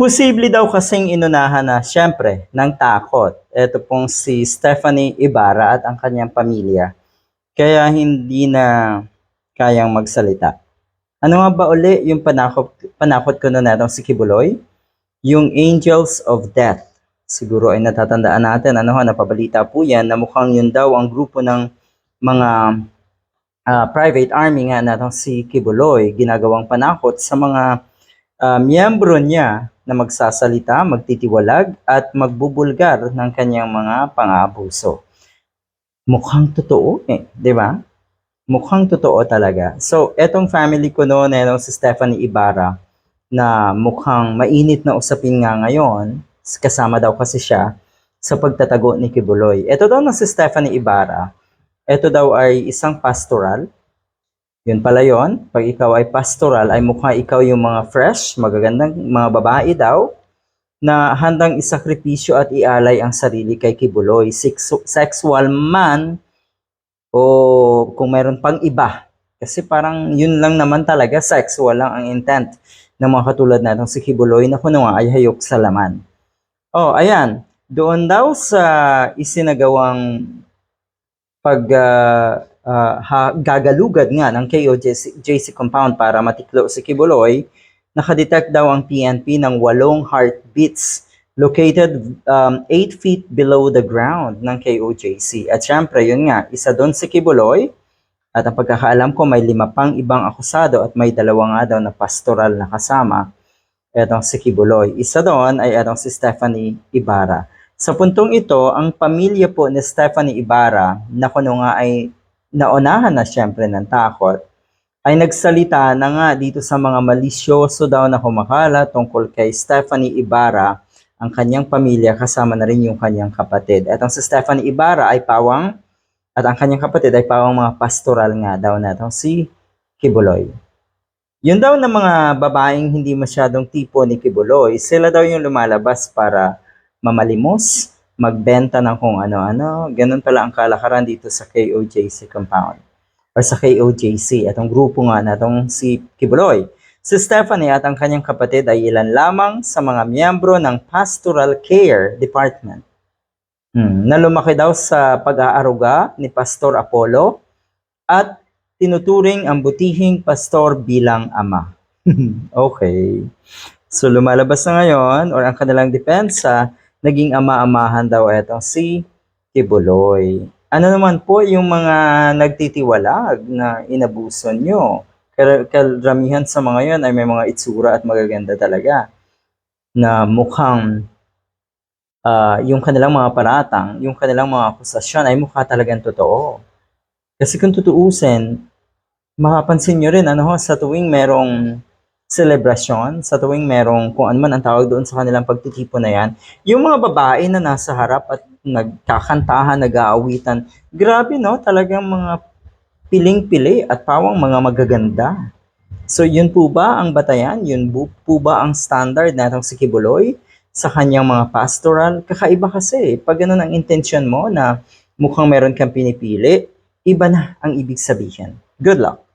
Posible daw kasing inunahan na, syempre, ng takot. Ito pong si Stephanie Ibarra at ang kanyang pamilya. Kaya hindi na kayang magsalita. Ano nga ba uli yung panakot, panakot ko na natong si Kibuloy? Yung Angels of Death. Siguro ay natatandaan natin, ano ho, napabalita po yan, na mukhang yun daw ang grupo ng mga ah, private army nga natong si Kibuloy, ginagawang panakot sa mga ah, miyembro niya na magsasalita, magtitiwalag at magbubulgar ng kanyang mga pang-aabuso. Mukhang totoo eh, di ba? Mukhang totoo talaga. So, etong family ko noon, etong si Stephanie Ibarra, na mukhang mainit na usapin nga ngayon, kasama daw kasi siya sa pagtatago ni Kibuloy. Ito daw na si Stephanie Ibarra, ito daw ay isang pastoral, yun pala yon. Pag ikaw ay pastoral, ay mukha ikaw yung mga fresh, magagandang mga babae daw, na handang isakripisyo at ialay ang sarili kay Kibuloy. Sex- sexual man, o kung mayroon pang iba. Kasi parang yun lang naman talaga, sexual lang ang intent ng mga katulad natin si Kibuloy na kuno nga ay hayok sa laman. Oh, ayan. Doon daw sa isinagawang pag ah, ah, ha- gagalugad nga ng KOJC JC compound para matiklo si Kibuloy, nakadetect daw ang PNP ng walong heartbeats located um, 8 feet below the ground ng KOJC. At syempre, yun nga, isa doon si Kibuloy, at ang pagkakaalam ko may lima pang ibang akusado at may dalawa nga daw na pastoral na kasama. Etong si Kibuloy. Isa doon ay etong si Stephanie Ibarra. Sa puntong ito, ang pamilya po ni Stephanie Ibarra, na kuno nga ay naunahan na syempre ng takot, ay nagsalita na nga dito sa mga malisyoso daw na kumakala tungkol kay Stephanie Ibarra, ang kanyang pamilya kasama na rin yung kanyang kapatid. Etong si Stephanie Ibarra ay pawang at ang kanyang kapatid ay pawang mga pastoral nga daw na itong si Kibuloy. Yun daw na mga babaeng hindi masyadong tipo ni Kibuloy, sila daw yung lumalabas para mamalimos, magbenta ng kung ano-ano. Ganun pala ang kalakaran dito sa KOJC compound or sa KOJC. Itong grupo nga na itong si Kibuloy. Si Stephanie at ang kanyang kapatid ay ilan lamang sa mga miyembro ng Pastoral Care Department. Hmm, na lumaki daw sa pag-aaruga ni Pastor Apollo at tinuturing ang butihing pastor bilang ama. okay. So lumalabas na ngayon or ang kanilang depensa, naging ama-amahan daw etong si Tibuloy. Ano naman po yung mga nagtitiwalag na inabuso nyo? Kar- Karamihan sa mga yon ay may mga itsura at magaganda talaga na mukhang ah, yung kanilang mga paratang, yung kanilang mga akusasyon ay mukha talagang totoo. Kasi kung tutuusin, mapapansin nyo rin, ano ho, sa tuwing merong selebrasyon, sa tuwing merong kung ano man ang tawag doon sa kanilang pagtitipon na yan, yung mga babae na nasa harap at nagkakantahan, nag-aawitan, grabe no, talagang mga piling-pili at pawang mga magaganda. So yun po ba ang batayan? Yun po ba ang standard natong si Kibuloy sa kanyang mga pastoral? Kakaiba kasi, pag ganun ang intensyon mo na mukhang meron kang pinipili, iba na ang ibig sabihin. Good luck!